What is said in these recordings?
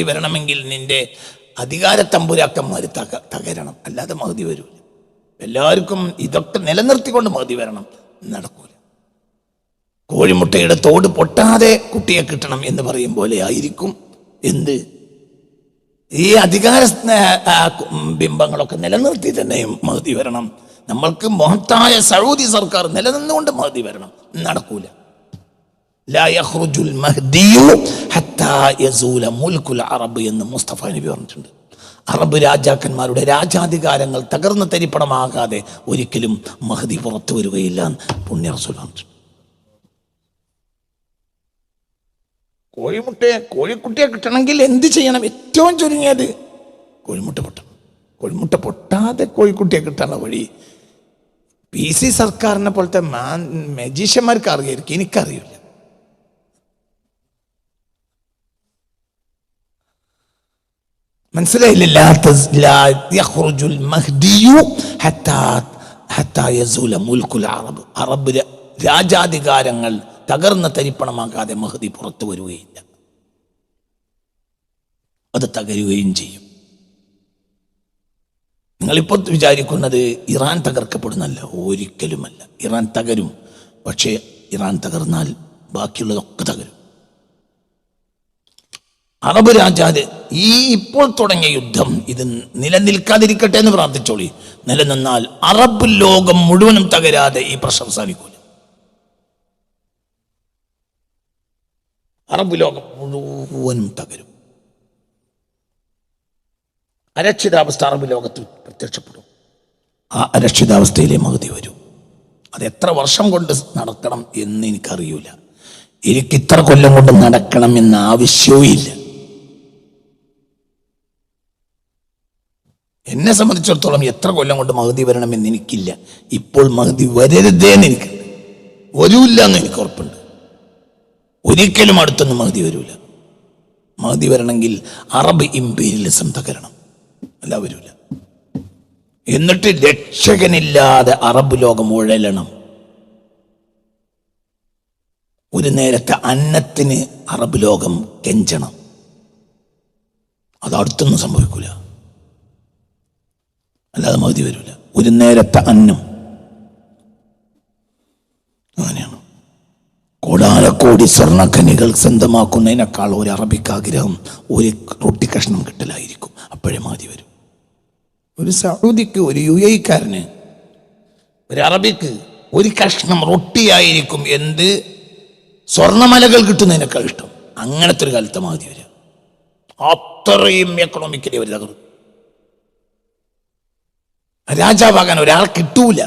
മഹതി വരണമെങ്കിൽ നിന്റെ അധികാര തമ്പുരാക്കന്മാർ തക തകരണം. അല്ലാതെ മഹതി വരൂല. എല്ലാവർക്കും ഇതൊക്കെ നിലനിർത്തിക്കൊണ്ട് മഹതി വരണം. നടക്കൂല. കോഴിമുട്ടയുടെ തോട് പൊട്ടാതെ കുട്ടിയെ കിട്ടണം എന്ന് പറയും പോലെ ആയിരിക്കും. എന്ത്? ഈ അധികാര ബിംബങ്ങളൊക്കെ നിലനിർത്തി തന്നെയും മഹതി വരണം. നമ്മൾക്ക് മഹത്തായ സൗദി സർക്കാർ നിലനിന്നുകൊണ്ട് മഹതി വരണം. നടക്കൂല. അറബ് എന്ന് മുസ്തഫ നബി പറഞ്ഞിട്ടുണ്ട്. അറബ് രാജാക്കന്മാരുടെ രാജാധികാരങ്ങൾ തകർന്ന തരിപ്പണമാകാതെ ഒരിക്കലും മഹദി പുറത്തു വരികയില്ല പുണ്യ കോഴിമുട്ടയെ കോഴിക്കുട്ടിയെ കിട്ടണമെങ്കിൽ എന്ത് ചെയ്യണം? ഏറ്റവും ചുരുങ്ങിയത് കോഴിമുട്ട പൊട്ടണം. കോഴിമുട്ട പൊട്ടാതെ കോഴിക്കുട്ടിയെ കിട്ടാനുള്ള വഴി പി സി സർക്കാരിനെ പോലത്തെ മാൻ മജീഷ്യന്മാർക്ക് അറിയായിരിക്കും. എനിക്കറിയില്ല. മുൽക്കുൽ അറബ്. അറബ് രാജാധികാരങ്ങൾ തകർന്ന തരിപ്പണമാകാതെ മഹദി പുറത്തു വരികയില്ല. അത് തകരുകയും ചെയ്യും. നിങ്ങളിപ്പോൾ വിചാരിക്കുന്നത് ഇറാൻ തകർക്കപ്പെടുന്നല്ല ഒരിക്കലുമല്ല. ഇറാൻ തകരും. പക്ഷേ ഇറാൻ തകർന്നാൽ ബാക്കിയുള്ളതൊക്കെ തകരും. അറബ് രാജാവ് ഈ ഇപ്പോൾ തുടങ്ങിയ യുദ്ധം ഇത് നിലനിൽക്കാതിരിക്കട്ടെ എന്ന് പ്രാർത്ഥിച്ചോളി. നിലനിന്നാൽ അറബ് ലോകം മുഴുവനും തകരാതെ ഈ പ്രശ്നം അവസാനിക്കൂല. അറബ് ലോകം മുഴുവനും തകരും. അരക്ഷിതാവസ്ഥ അറബ് ലോകത്ത് പ്രത്യക്ഷപ്പെടും. ആ അരക്ഷിതാവസ്ഥയിലെ മകുതി വരും. അത് എത്ര വർഷം കൊണ്ട് നടക്കണം എന്ന് എനിക്കറിയൂല. എനിക്ക് ഇത്ര കൊല്ലം കൊണ്ട് നടക്കണം എന്ന ആവശ്യവും ഇല്ല എന്നെ സംബന്ധിച്ചിടത്തോളം എത്ര കൊല്ലം കൊണ്ട് മഹതി വരണമെന്ന് എനിക്കില്ല. ഇപ്പോൾ മഹതി വരരുതേ എന്ന് എനിക്ക് വരൂല്ല എന്ന് എനിക്ക് ഉറപ്പുണ്ട്. ഒരിക്കലും അടുത്തൊന്നും മഹതി വരൂല. മഹതി വരണമെങ്കിൽ അറബ് ഇമ്പീരിയലിസം തകരണം. അല്ല വരൂല. എന്നിട്ട് രക്ഷകനില്ലാതെ അറബ് ലോകം ഉഴലണം. ഒരു നേരത്തെ അന്നത്തിന് അറബ് ലോകം കെഞ്ചണം. അത് അടുത്തൊന്നും സംഭവിക്കൂല. അല്ലാതെ മതി വരില്ല ഒരു നേരത്തെ അന്നം. അങ്ങനെയാണ്. കോടാനക്കോടി സ്വർണഖനികൾ സ്വന്തമാക്കുന്നതിനേക്കാൾ ഒരു അറബിക്ക് ആഗ്രഹം ഒരു റൊട്ടി കഷ്ണം കിട്ടലായിരിക്കും. അപ്പോഴേ മതി വരും. ഒരു സൗദിക്ക് ഒരു യു എക്കാരന് ഒരു അറബിക്ക് ഒരു കഷ്ണം റൊട്ടിയായിരിക്കും എന്ത്? സ്വർണമലകൾ കിട്ടുന്നതിനേക്കാൾ ഇഷ്ടം. അങ്ങനത്തെ ഒരു കാലത്ത് മതി വരിക അത്രയും എക്കണോമിക്കലി അവർ തകർന്നു രാജാവാകാൻ ഒരാൾ കിട്ടൂല.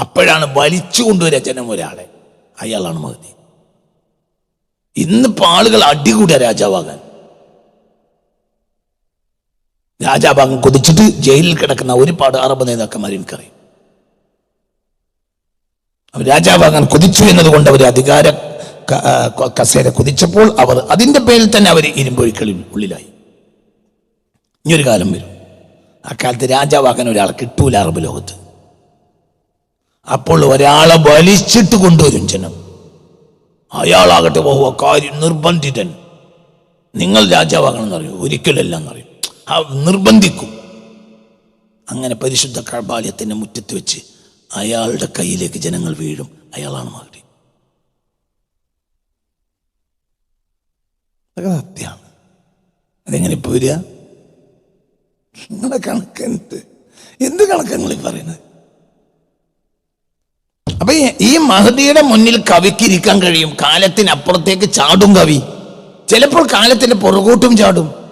അപ്പോഴാണ് വലിച്ചു കൊണ്ടുവരിക ജനം ഒരാളെ. അയാളാണ് മഹതി. ഇന്നിപ്പോൾ ആളുകൾ അടികൂടിയ രാജാവാകാൻ. രാജാവാകാൻ കൊതിച്ചിട്ട് ജയിലിൽ കിടക്കുന്ന ഒരുപാട് അറബ് നേതാക്കന്മാർ എനിക്കറിയും. അവർ കൊതിച്ചു എന്നതുകൊണ്ട് അവർ അധികാര കസേര കുതിച്ചപ്പോൾ അവർ അതിന്റെ പേരിൽ തന്നെ അവർ ഇരുമ്പൊഴിക്കളിൽ ഉള്ളിലായി. ഇനിയൊരു കാലം വരും. അക്കാലത്ത് രാജാവാക്കാൻ ഒരാൾ കിട്ടൂല അറബ് ലോകത്ത്. അപ്പോൾ ഒരാളെ വലിച്ചിട്ട് കൊണ്ടുവരും ജനം. അയാളാകട്ടെ ബഹുവ കാര്യം നിർബന്ധിതൻ. നിങ്ങൾ രാജാവാകണം എന്നറിയും ഒരിക്കലല്ല എന്നറിയും ആ നിർബന്ധിക്കും. അങ്ങനെ പരിശുദ്ധ കഴബാലയത്തിന്റെ മുറ്റത്ത് വെച്ച് അയാളുടെ കയ്യിലേക്ക് ജനങ്ങൾ വീഴും അയാളാണ് മകടി അതെങ്ങനെ ഇപ്പോൾ വരിക നിങ്ങളുടെ കണക്ക് എന്ത്? എന്ത് കണക്ക് നിങ്ങൾ ഈ പറയുന്നത്? അപ്പൊ ഈ- മഹദിയുടെ മുന്നിൽ കവിക്ക് ഇരിക്കാൻ കഴിയും. കാലത്തിനപ്പുറത്തേക്ക് ചാടും കവി. ചിലപ്പോൾ കാലത്തിന്റെ പുറകോട്ടും ചാടും.